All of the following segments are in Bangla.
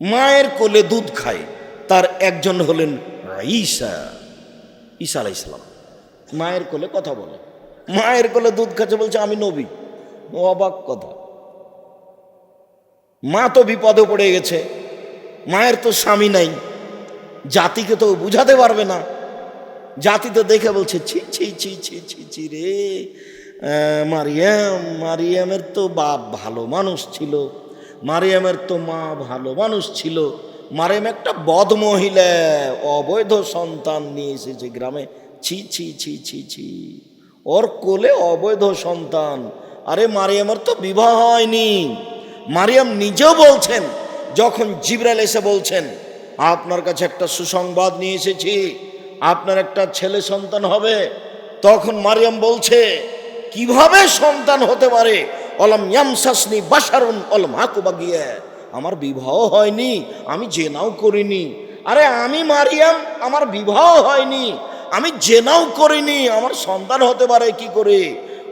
মায়ের কোলে দুধ খায়, তার একজন হলেন ঈসা ঈসা আলাই ইসলাম মায়ের কোলে কথা বলে। মায়ের কোলে দুধ খাচ্ছে বলছে, আমি নবী। অবাক কথা। মা তো বিপদে পড়ে গেছে। মায়ের তো স্বামী নাই। জাতিকে তো বুঝাতে পারবে না। জাতি তো দেখে বলছে, ছি ছি ছি ছি ছি ছি রে মারিয়াম, মারিয়ামের তো বাপ ভালো মানুষ ছিল। মারিয়ামের তো মা ভালো মানুষ ছিল। মারিয়াম একটা বদ মহিলা, অবৈধ সন্তান নিয়ে এসেছে গ্রামে। ছি ছি ছি ছি ছি। ওর কোলে অবৈধ সন্তান। আরে মারিয়ামের তো বিবাহ হয়নি। মারিয়াম নিজেও বলছেন, যখন জিবরাল এসে বলছেন, আপনার কাছে একটা সুসংবাদ নিয়ে এসেছি। আপনার একটা ছেলে সন্তান হবে। তখন মারিয়াম বলছে, কীভাবে সন্তান হতে পারে? অলম ইয়ামসাসনি বাসারুন অলম হাকুবা গিয়ে আমার বিবাহ হয়নি, আমি জেনাও করিনি। আরে আমি মারিয়াম, আমার বিবাহ হয়নি, আমি জেনাও করিনি, আমার সন্তান হতে পারে কি করে?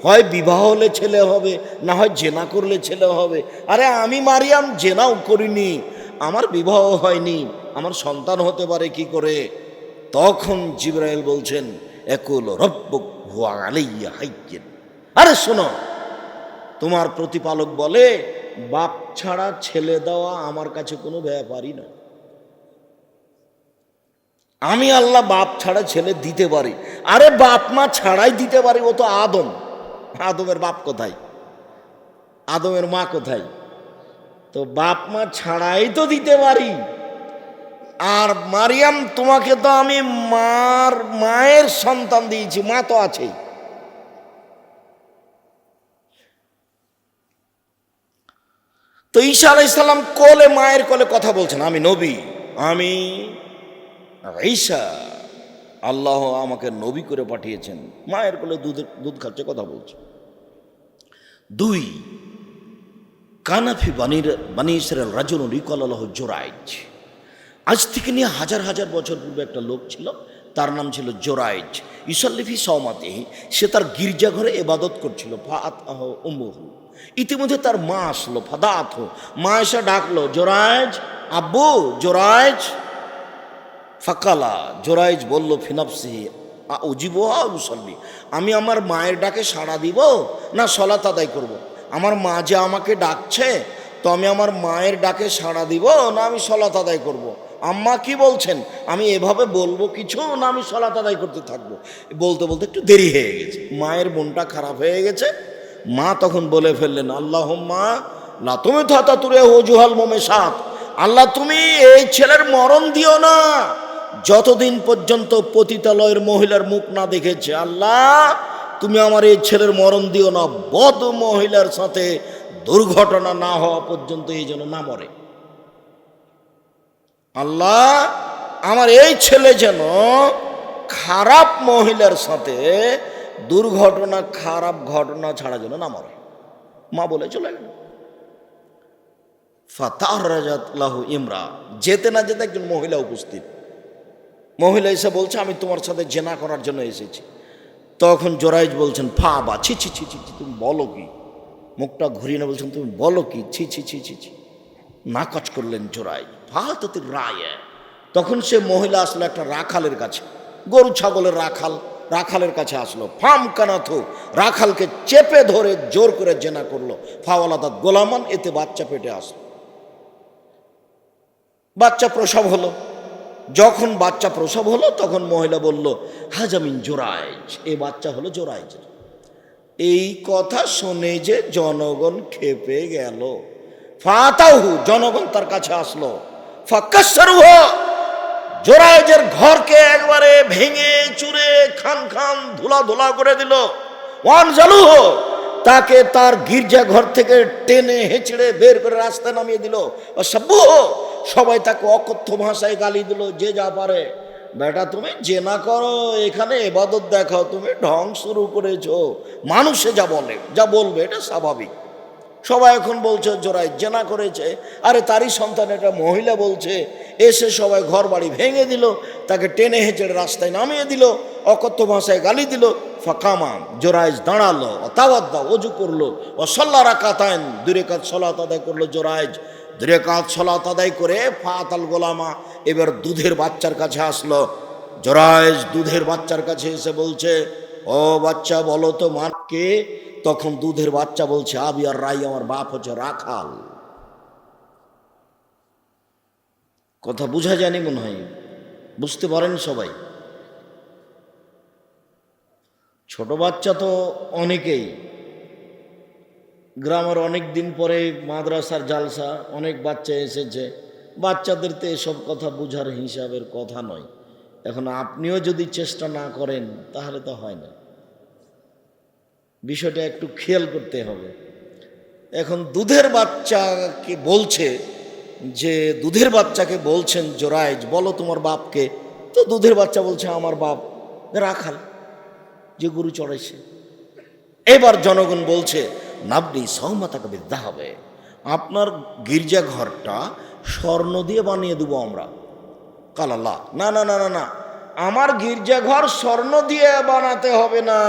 হয় বিবাহ হলে ছেলে হবে, না হয় জেনা করলে ছেলে হবে। আরে আমি মারিয়াম, জেনাও করিনি, আমার বিবাহ হয়নি, আমার সন্তান হতে পারে কি করে? তখন জিব্রাইল বলছেন, একুল রব্বক হুয়া আলাইয়া হাইয়েন আরে শোনো তোমার প্রতিপালক বলে, বাপ ছাড়া ছেলে দেওয়া আমার কাছে কোনো ব্যাপারই না আমি আল্লাহ বাপ ছাড়া ছেলে দিতে পারি। আরে বাপ মা ছাড়াই দিতে পারি, ও তো আদম। আদমের বাপ কোথায়? আদমের মা কোথায়? তো বাপ মা ছাড়াই তো দিতে পারি। আর মারিয়াম, তোমাকে তো আমি মার, মায়ের সন্তান দিয়েছি, মা তো আছেই। তো ঈশা আলাহ ইসলাম কোলে, মায়ের কোলে কথা বলছেন, আমি নবী, আমি ঈশা আল্লাহ আমাকে নবী করে পাঠিয়েছেন, মায়ের কোলে দুধ দুধ খাচ্ছে, কথা বলছে। দুই কানাফি বানির, বানি ইসরায়েল রাজন রিকল আল্লাহ জোরাইজ। আজ থেকে নিয়ে হাজার হাজার বছর পূর্বে একটা লোক ছিল, তার নাম ছিল জোরাইজ। ইসল্লিফি সমাতে সে তার গির্জাঘরে এবাদত করছিল ফাত আহ উমুহু ইতিমধ্যে তার মা আসলো ফাদাত মা এসে ডাকলো জোরাইজ আব্বু জোরাইজ ফাকালা জোরাইজ বলল ফিনাপসি উজিব মুসল্লি, আমি আমার মায়ের ডাকে সাড়া দিব? না সলাত আদায় করব। আমার মা যে আমাকে ডাকছে, তো আমি আমার মায়ের ডাকে সাড়া দিব? না, আমি সলাত আদায় করব। আম্মা কি বলছেন? আমি এভাবে বলব কিছু? না, আমি সলাত আদায় করতে থাকব। বলতে বলতে একটু দেরি হয়ে গেছে। মায়ের মনটা খারাপ হয়ে গেছে। মা তখন বলে ফেললেন আল্লাহ মা লা তুমি থাতা তুরে হজুহাল মোমে সাত আল্লাহ, তুমি এই ছেলের মরণ দিও না। যতদিন পর্যন্ত পতিতালয়ের মহিলার মুখ না দেখেছে, আল্লাহ, তুমি আমার এই ছেলের মরণ দিও না। বদ মহিলার সাথে দুর্ঘটনা না হওয়া পর্যন্ত এই যেন না মরে। আল্লাহ, আমার এই ছেলে যেন খারাপ মহিলার সাথে দুর্ঘটনা, খারাপ ঘটনা ছাড়া যেন না মরে মা বলে, চলে গেল। ফাতাহ ইমরা। যেতে না যেতে একজন মহিলা উপস্থিত। মহিলা এসে বলছে, আমি তোমার সাথে জেনা করার জন্য এসেছি। তখন জোরাইজ বলছেন, ফা বা, ছি ছি ছি ছি তুমি বলো কি? মুখটা ঘুরিয়ে না বলছেন, তুমি বলো কি? ছি ছি ছি ছি ছি। নাকচ করলেন জোরাই ফাহাততি রায়। তখন সে মহিলা আসলো একটা রাখালের কাছে। গরু, ছাগলের রাখাল। রাখালের কাছে আসলো। ফাম কানাথ রাখালকে চেপে ধরে জোর করে জেনা করল। ফাওয়ালাদা গোলামান, এতে বাচ্চা পেটে আসলো। বাচ্চা প্রসব হলো। যখন বাচ্চা প্রসব হলো, তখন মহিলা বলল হাজামিন জোরাইজ এ বাচ্চা হলো জোরাইজ এই কথা শুনে যে জনগণ খেপে গেল। ফাতাহু জনগণ তার কাছে আসলো। ফাক্কাসারুহ জোরাইজের ঘরকে একবারে ভেঙে চুরে খান খান ধুলা ধুলা করে দিল। ওয়ান জালুহ তাকে তার গির্জা ঘর থেকে টেনে হেঁচড়ে বের করে রাস্তায় নামিয়ে দিল। সব্বু সবাই তাকে অকথ্য ভাষায় গালি দিল, যে যা পারে। বেটা, তুমি জেনা করো, এখানে এবাদত দেখাও, তুমি ঢং শুরু করেছ। মানুষে যা বলে, যা বলবে, এটা স্বাভাবিক। সবাই এখন বলছে, জোড়ায় জেনা করেছে। আরে তারই সন্তান একটা মহিলা বলছে, এসে সবাই ঘর বাড়ি ভেঙে দিল, তাকে টেনে হেঁচড়ে রাস্তায় নামিয়ে দিল, অকথ্য ভাষায় গালি দিল। ফাকামা জোরাইজ দাঁড়াল তাওয়াদ্দা অজু করল ও সল্লা রাকাতায়ন দূরে কাজ সলাত আদায় করল জোরাইজ দূরে কাজ সলাত আদায় করে ফাতাল গোলামা এবার দুধের বাচ্চার কাছে আসলো। জরায়েজ দুধের বাচ্চার কাছে এসে বলছে, ও বাচ্চা বলো তো মাকে তখন দুধের বাচ্চা বলছে, আবি আর রাই আমার বাপ হচ্ছে রাখাল। কথা বোঝা জানি মনে হয়। বুঝতে পারেন সবাই। ছোট বাচ্চা তো অনেকেই। গ্রামের অনেক দিন পরে মাদ্রাসার জালসা, অনেক বাচ্চা এসেছে। বাচ্চাদের তো এসব কথা বোঝার হিসাবের কথা নয়। এখন আপনিও যদি চেষ্টা না করেন, তাহলে তো হয় না। বিষয়টা একটু খেয়াল করতে হবে। এখন দুধের বাচ্চাকে বলছে যে, দুধের বাচ্চাকে বলছেন জোরাইজ, বলো তোমার বাপকে। তো দুধের বাচ্চা বলছে, আমার বাপ রাখাল, যে গরু চড়াইছে। এবার জনগণ বলছে নাবনি সহমতাকে বিদ্যা হবে। আপনার গির্জা ঘরটা স্বর্ণ দিয়ে বানিয়ে দেবো আমরা। কালাল্লাহ না না না না না, আমার গির্জাঘর স্বর্ণ দিয়ে বানাতে হবে না।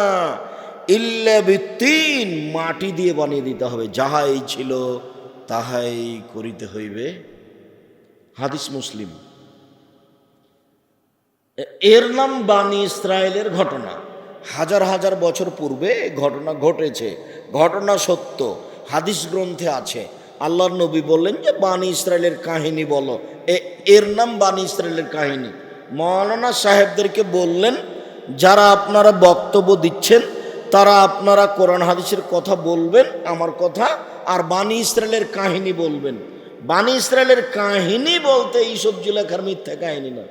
ইল্লে বিত্তিন, মাটি দিয়ে বানিয়ে দিতে হবে। যাহাই ছিল, তাহাই করিতে হইবে। হাদিস মুসলিম। এর নাম বানি ইসরায়েলের ঘটনা। হাজার হাজার বছর পূর্বে ঘটনা ঘটেছে। ঘটনা সত্য। হাদিস গ্রন্থে আছে। আল্লাহর নবী বললেন যে, বানি ইসরায়েলের কাহিনী বলো। এর নাম বানি ইসরায়েলের কাহিনী। মৌলানা সাহেবদেরকে বললেন, যারা আপনারা বক্তব্য দিচ্ছেন তারা আপনারা কোরআন হাদিসের কথা বলবেন, আমার কথা, আর বানি ইসরায়েলের কাহিনী বলবেন। বানি ইসরায়েলের কাহিনী বলতে এইসব জুলেখার মিথ্যা কাহিনী না।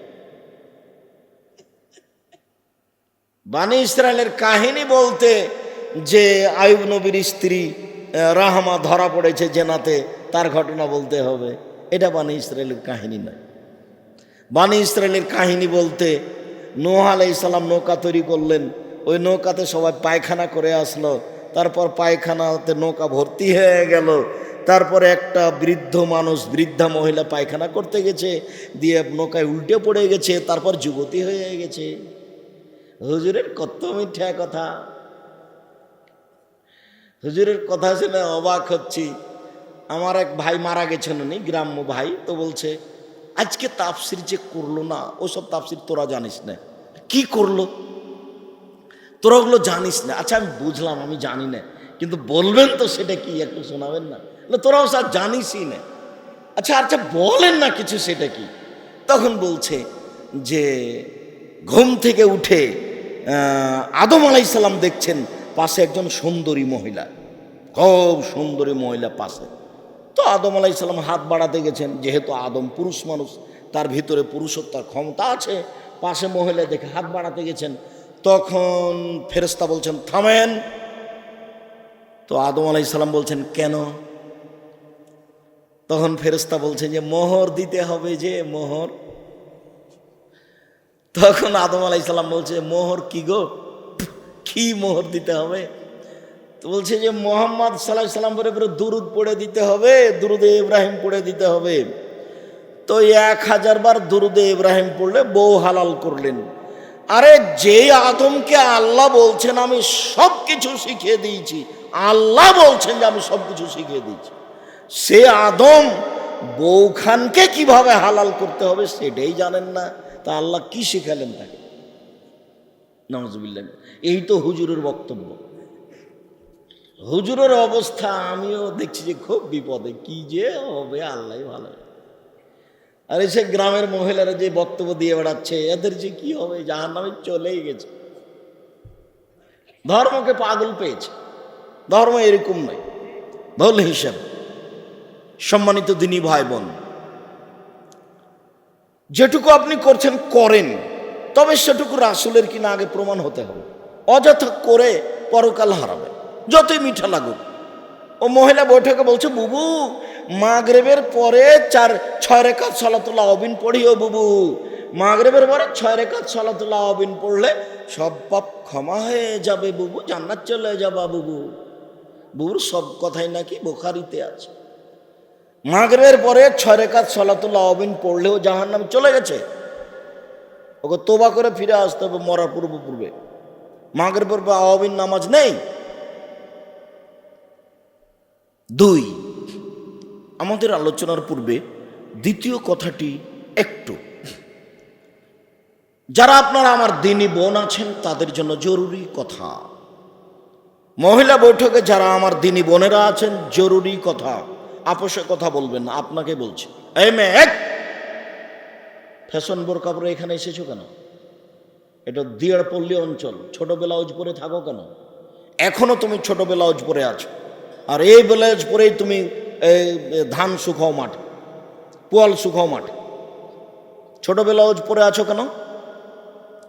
বানি ইসরায়েলের কাহিনী বলতে যে আয়ুব নবীর স্ত্রী রাহমা ধরা পড়েছে জেনাতে, তার ঘটনা বলতে হবে। এটা বানি ইসরায়েলের কাহিনী নয় বানি ইসরায়েলের কাহিনী বলতে নোহ আলাই ইসলাম নৌকা তৈরি করলেন ওই নৌকাতে সবাই পায়খানা করে আসলো। তারপর পায়খানাতে নৌকা ভর্তি হয়ে গেল। তারপরে একটা বৃদ্ধ মানুষ, বৃদ্ধা মহিলা পায়খানা করতে গেছে, দিয়ে নৌকায় উল্টে পড়ে গেছে, তারপর যুবতী হয়ে গেছে। হুজুরের কত মিথ্যা কথা। হুজুরের কথা শুনে অবাক হচ্ছি। আমার এক ভাই মারা গেছেন উনি, গ্রাম্য ভাই, তো বলছে, আজকে তাফসির যে করল না, ওসব তাফসির তোরা জানিস না। কি করল? তোরা ওগুলো জানিস না। আচ্ছা আমি বুঝলাম, আমি জানি না। কিন্তু বলবেন তো সেটা কি, একটু শোনাবেন না? তোরাও স্যার জানিসই না। আচ্ছা আচ্ছা বলেন না কিছু সেটা কি? তখন বলছে যে, ঘুম থেকে উঠে আদম আলাইসাল্লাম দেখছেন পাশে একজন সুন্দরী মহিলা। খুব সুন্দরী মহিলা পাশে। তো আদম আলাইসাল্লাম হাত বাড়াতে গেছেন, যেহেতু আদম পুরুষ মানুষ, তার ভিতরে পুরুষত্বার ক্ষমতা আছে। পাশে মহিলা দেখে হাত বাড়াতে গেছেন তখন ফেরেস্তা বলছেন, থামেন। তো আদম আলাইসাল্লাম বলছেন, কেন? তখন ফেরেস্তা বলছেন যে, মোহর দিতে হবে যে মোহর। তখন আদম আলাইসাল্লাম বলছে, মোহর কি গো? কি মোহর দিতে হবে? তো বলছে যে, মোহাম্মদ সাল্লাহ সাল্লাম পরে পরে দুরুদ পড়ে দিতে হবে, দুরুদে ইব্রাহিম পড়ে দিতে হবে। তো এক হাজার বার দুরুদে ইব্রাহিম পড়লে বউ হালাল করলেন। আরে যে আদমকে আল্লাহ বলছেন, আমি সব কিছু শিখিয়ে দিয়েছি। আল্লাহ বলছেন যে আমি সব কিছু শিখিয়ে দিয়েছি। সে আদম বৌখানকে কীভাবে হালাল করতে হবে সেটাই জানেন না। তা আল্লাহ কি শিখালেন তাকে? নজবিল্লা এই তো হুজুরের বক্তব্য। হুজুরের অবস্থা, আমিও দেখছি যে খুব বিপদে। কি যে হবে আল্লাহ ভালো। আর এসে গ্রামের মহিলারা যে বক্তব্য দিয়ে বেড়াচ্ছে, এদের যে কি হবে? জাহার নামে চলেই গেছে। ধর্মকে পাগল পেয়েছে। ধর্ম এরকম নয়। ভুল হিসাব। সম্মানিত দিনী ভাই বোন যেটুকু আপনি করছেন, করেন। তবে সেটুকু রাসুলের কিনা আগে প্রমাণ হতে হবে। অযথা করে পরকাল হারাবে। যতই মিঠা লাগুক। ও মহিলা বৈঠকে বলছে, বুবু, মাগরেবের পরে চার, ছয় রেখাত সলাতুল্লাহ অবিন পড়িও বুবু। মাগরেবের পরে ছয় রেখাত সলাতুল্লাহ অবিন পড়লে সব পাপ ক্ষমা হয়ে যাবে বুবু, জান্নাত চলে যাবা বুবু। বুবুর সব কথাই নাকি বোখারিতে আছে। মাগরেবের পরে ছয় রেখাত সলাতুল্লাহ অবিন পড়লেও জাহান নামে চলে গেছে। ওকে তোবা করে ফিরে আসতে হবে মরার পূর্ব পূর্বে। মাগরের পূর্বে আওয়াবিন নামাজ নেই। দুই, আমাদের আলোচনার পূর্বে দ্বিতীয় কথাটি একটু। যারা আপনারা আমার দিনী বোন আছেন, তাদের জন্য জরুরি কথা। মহিলা বৈঠকে যারা আমার দিনী বোনেরা আছেন, জরুরি কথা। আপোষে কথা বলবেন আপনাকে বলছি। এক! ফ্যাশন বোর কাপড়ে এখানে এসেছ কেন? এটা দিয়ার পল্লী অঞ্চল ছোট ব্লাউজ পরে থাকো কেন? এখনও তুমি ছোট ব্লাউজ পরে আছো। আর এই ব্লাউজ পরেই তুমি ধান শুকাও মাঠ, পোয়াল শুকাও মাঠ। ছোট ব্লাউজ পরে আছো কেন?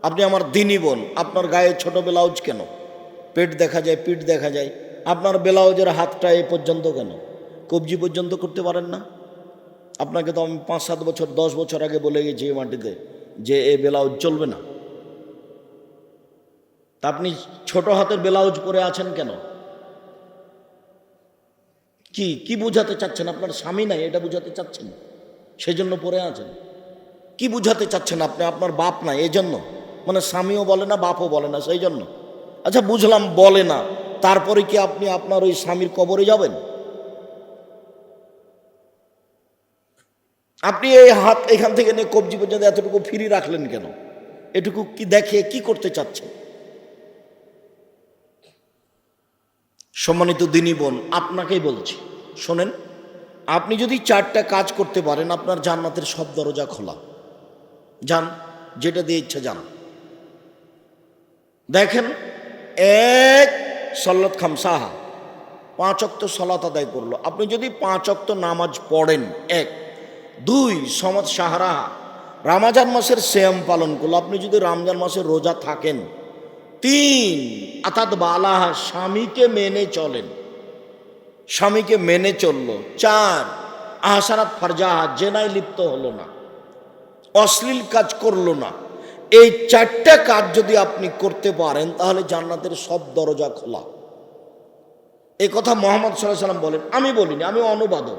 আপনি আমার দিনই বোন, আপনার গায়ে ছোট ব্লাউজ কেন? পেট দেখা যায়, পিঠ দেখা যায়, আপনার ব্লাউজের হাতটা এ পর্যন্ত কেন? কবজি পর্যন্ত করতে পারেন না? আপনাকে তো আমি পাঁচ সাত বছর, দশ বছর আগে বলে গেছি এই মাটিতে যে এ ব্লাউজ চলবে না। তা আপনি ছোট হাতের ব্লাউজ পরে আছেন কেন? কি কি বুঝাতে চাচ্ছেন? আপনার স্বামী নাই, এটা বুঝাতে চাচ্ছেন? সেজন্য পরে আছেন। কি বুঝাতে চাচ্ছেন আপনি? আপনার বাপ নাই এই জন্য মানে স্বামীও বলে না, বাপও বলে না সেই জন্য আচ্ছা বুঝলাম, বলে না। তারপরে কি আপনি আপনার ওই স্বামীর কবরে যাবেন? আপনি এই হাত এখান থেকে নিয়ে কবজি পর্যন্ত এতটুকু ফ্রি রাখলেন কেন? এটুকু কি দেখে কি করতে চাচ্ছেন? সম্মানিত দিনী বোন, আপনাকেই বলছি, শোনেন, আপনি যদি চারটা কাজ করতে পারেন, আপনার জান্নাতের সব দরজা খোলা। যান, যেটা দিয়ে ইচ্ছা যান। দেখেন, এক, সল্লত খামসাহা, পাঁচ অক্ত সলাত আদায় করল। আপনি যদি পাঁচ অক্ত নামাজ পড়েন, এক, দুই সমাজ সাহারাহা, রামাজান মাসের শ্যাম পালন করল। আপনি যদি রমজান মাসের রোজা থাকেন তিন অর্থাৎ বালাহা, স্বামীকে মেনে চলেন। স্বামীকে মেনে চলল। চার, আহসানাত ফারজাহা, জেনায় লিপ্ত হলো না। অশ্লীল কাজ করল না। এই চারটা কাজ যদি আপনি করতে পারেন, তাহলে জান্নাতের সব দরজা খোলা। এই কথা মোহাম্মদ সাল্লাহ সাল্লাম বলেন। আমি বলিনি, আমি অনুবাদক।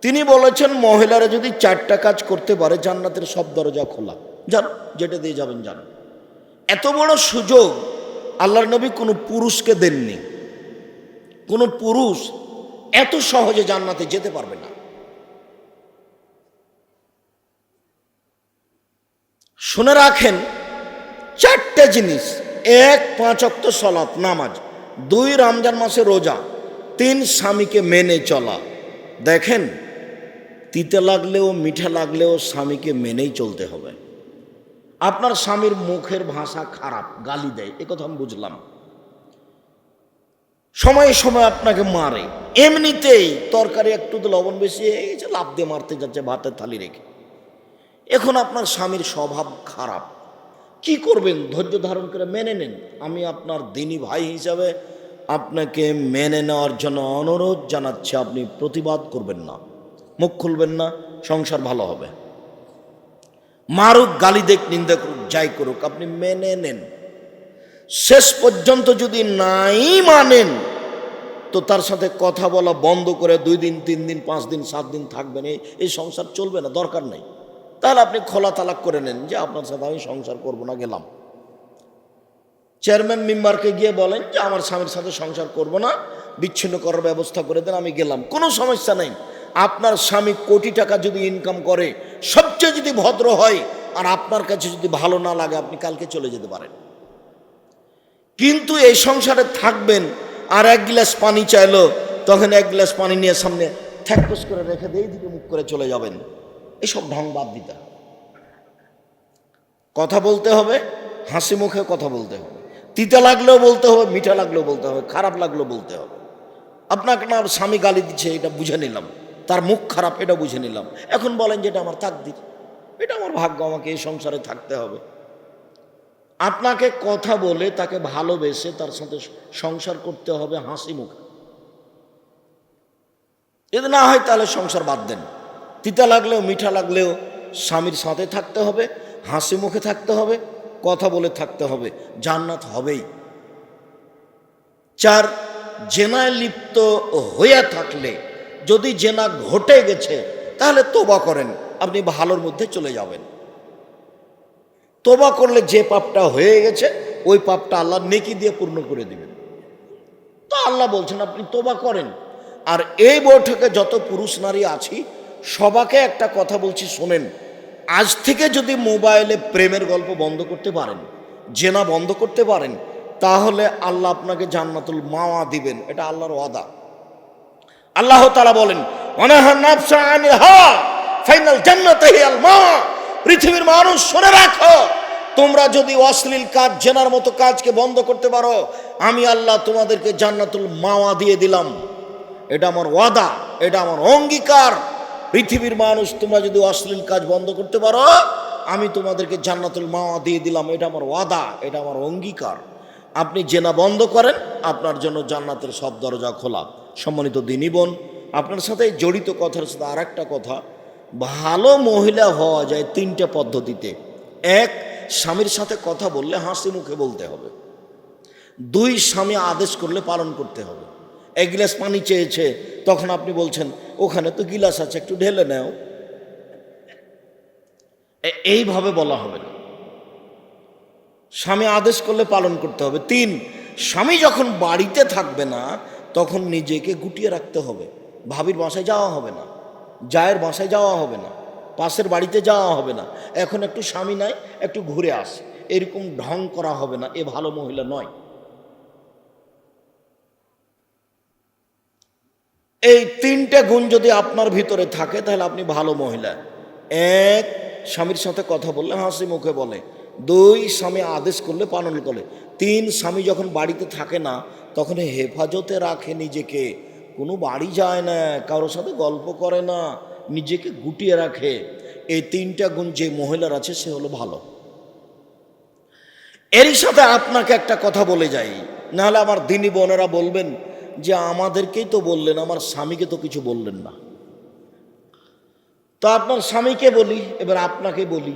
তিনি বলেছেন, মহিলারা যদি চারটা কাজ করতে পারে, জান্নাতের সব দরজা খোলা। যান যেটা দিয়ে যাবেন যান এত বড় সুযোগ আল্লাহর নবী কোনো পুরুষকে দেননি। কোনো পুরুষ এত সহজে জান্নাতে যেতে পারবে না। শুনে রাখেন, চারটে জিনিস। এক, পাঁচ অক্ত সলাৎ নামাজ। দুই, রমজান মাসে রোজা। তিন, স্বামীকে মেনে চলা। দেখেন, তিতে লাগলেও মিঠা লাগলেও স্বামীকে মেনেই চলতে হবে। আপনার স্বামীর মুখের ভাষা খারাপ, গালি দেয়, এ কথা আমি বুঝলাম। সময়ে সময় আপনাকে মারে। এমনিতেই তরকারি একটু লবণ বেশি হয়ে গেছে লাভ দিয়ে মারতে যাচ্ছে, ভাতের থালি রেখে। এখন আপনার স্বামীর স্বভাব খারাপ। কি করবেন? ধৈর্য ধারণ করে মেনে নেন। আমি আপনার দিনী ভাই হিসাবে আপনাকে মেনে নেওয়ার জন্য অনুরোধ জানাচ্ছি, আপনি প্রতিবাদ করবেন না। মুখ খুলবেন না, সংসার ভালো হবে। মারুক, গালি দেখ, নিন্দা করুক, যাই করুক, আপনি মেনে নেন। শেষ পর্যন্ত যদি নাই মানেন, তো তার সাথে কথা বলা বন্ধ করে দুই দিন, তিন দিন, পাঁচ দিন, সাত দিন থাকবেন। এই এই সংসার চলবে না, দরকার নেই। তাহলে আপনি খোলা তালাক করে নেন যে আপনার সাথে আমি সংসার করব না, গেলাম। চেয়ারম্যান মেম্বারকে গিয়ে বলেন যে, আমার স্বামীর সাথে সংসার করব না, বিচ্ছিন্ন করার ব্যবস্থা করে দেন, আমি গেলাম। কোনো সমস্যা নেই। আপনার স্বামী কোটি টাকা যদি ইনকাম করে, সবচেয়ে যদি ভদ্র হয়, আর আপনার কাছে যদি ভালো না লাগে, আপনি কালকে চলে যেতে পারেন। কিন্তু এই সংসারে থাকবেন, আর এক গ্লাস পানি চাইলো, তখন এক গ্লাস পানি নিয়ে সামনে থ্যাকস করে রেখে দিয়ে দিকে মুখ করে চলে যাবেন। এসব ঢং বাদ দিতে কথা বলতে হবে, হাসি মুখে কথা বলতে হবে। তিতা লাগলেও বলতে হবে, মিঠা লাগলেও বলতে হবে, খারাপ লাগলেও বলতে হবে। আপনাকে না স্বামী গালি দিচ্ছে, এটা বুঝে নিলাম। তার মুখ খারাপ, এটা বুঝে নিলাম। এখন বলেন যে এটা আমার তাকদির। এটা আমার ভাগ্য, আমাকে এই সংসারে থাকতে হবে। আপনাকে কথা বলে তাকে ভালোবেসে তার সাথে সংসার করতে হবে হাসি মুখে। যদি না হয় তাহলে সংসার বাদ দেন। তিতা লাগলেও, মিঠা লাগলেও স্বামীর সাথে থাকতে হবে, হাসি মুখে থাকতে হবে, কথা বলে থাকতে হবে। জান্নাত হবেই। চার, জেনায় লিপ্ত হয়ে থাকলে যদি জেনা ঘটে গেছে, তাহলে তোবা করেন, আপনি ভালোর মধ্যে চলে যাবেন। তোবা করলে যে পাপটা হয়ে গেছে, ওই পাপটা আল্লাহ নেকি দিয়ে পূর্ণ করে দিবেন। তো আল্লাহ বলছেন, আপনি তোবা করেন। আর এই বৈঠকে যত পুরুষ নারী আছি, সবাকে একটা কথা বলছি, শোনেন, আজ থেকে যদি মোবাইলে প্রেমের গল্প বন্ধ করতে পারেন, জেনা বন্ধ করতে পারেন, তাহলে আল্লাহ আপনাকে জান্নাতুল মাওয়া দিবেন, এটা আল্লাহর ওয়াদা। আল্লাহ তালা বলেন পৃথিবীর মানুষ শুনে রাখো, তোমরা যদি অশ্লীল কাজ, জেনার মতো কাজকে বন্ধ করতে পারো, আমি আল্লাহ তোমাদেরকে জান্নাতুল মাওয়া দিয়ে দিলাম। এটা আমার ওয়াদা, এটা আমার অঙ্গীকার। পৃথিবীর মানুষ, তোমরা যদি অশ্লীল কাজ বন্ধ করতে পারো, আমি তোমাদেরকে জান্নাতুল মাওয়া দিয়ে দিলাম। এটা আমার ওয়াদা, এটা আমার অঙ্গীকার। আপনি জেনা বন্ধ করেন, আপনার জন্য জান্নাতের সব দরজা খোলা। সম্মানিত দিনী বোন, আপনার সাথে জড়িত কথার সাথে আর একটা কথা। ভালো মহিলা হওয়া যায় তিনটে পদ্ধতিতে। এক, স্বামীর সাথে কথা বললে হাসি মুখে বলতে হবে। দুই, স্বামী আদেশ করলে পালন করতে হবে। এক গিলাস পানি চেয়েছে, তখন আপনি বলছেন, ওখানে তো গিলাস আছে, একটু ঢেলে নাও। এইভাবে বলা হবে না। স্বামী আদেশ করলে পালন করতে হবে। তিন, স্বামী যখন বাড়িতে থাকবে না তখন নিজেকে গুটিয়ে রাখতে হবে। ভাবির বাসায় যাওয়া হবে না। জায়ের বাসায় যাওয়া হবে না। পাশের বাড়িতে যাওয়া হবে না। এখন একটু স্বামী নাই, একটু ঘুরে আস। এরকম ঢং করা হবে না, এ ভালো মহিলা নয়। এই তিনটে গুণ যদি আপনার ভিতরে থাকে, তাহলে আপনি ভালো মহিলা। এক, স্বামীর সাথে কথা বললে হাসি মুখে বলে। দুই স্বামী আদেশ করলে, পালন করে তিন স্বামী যখন বাড়িতে থাকে না, তখন হেফাজতে রাখে নিজেকে। কোনো বাড়ি যায় না, কারোর সাথে গল্প করে না, নিজেকে গুটিয়ে রাখে। এই তিনটা গুণ যে মহিলার আছে, সে হলো ভালো। এরই সাথে আপনাকে একটা কথা বলে যাই। নাহলে আমার দিনী বোনেরা বলবেন যে, আমাদেরকেই তো বললেন, আমার স্বামীকে তো কিছু বললেন না। তো আপনার স্বামীকে বলি, এবার আপনাকে বলি।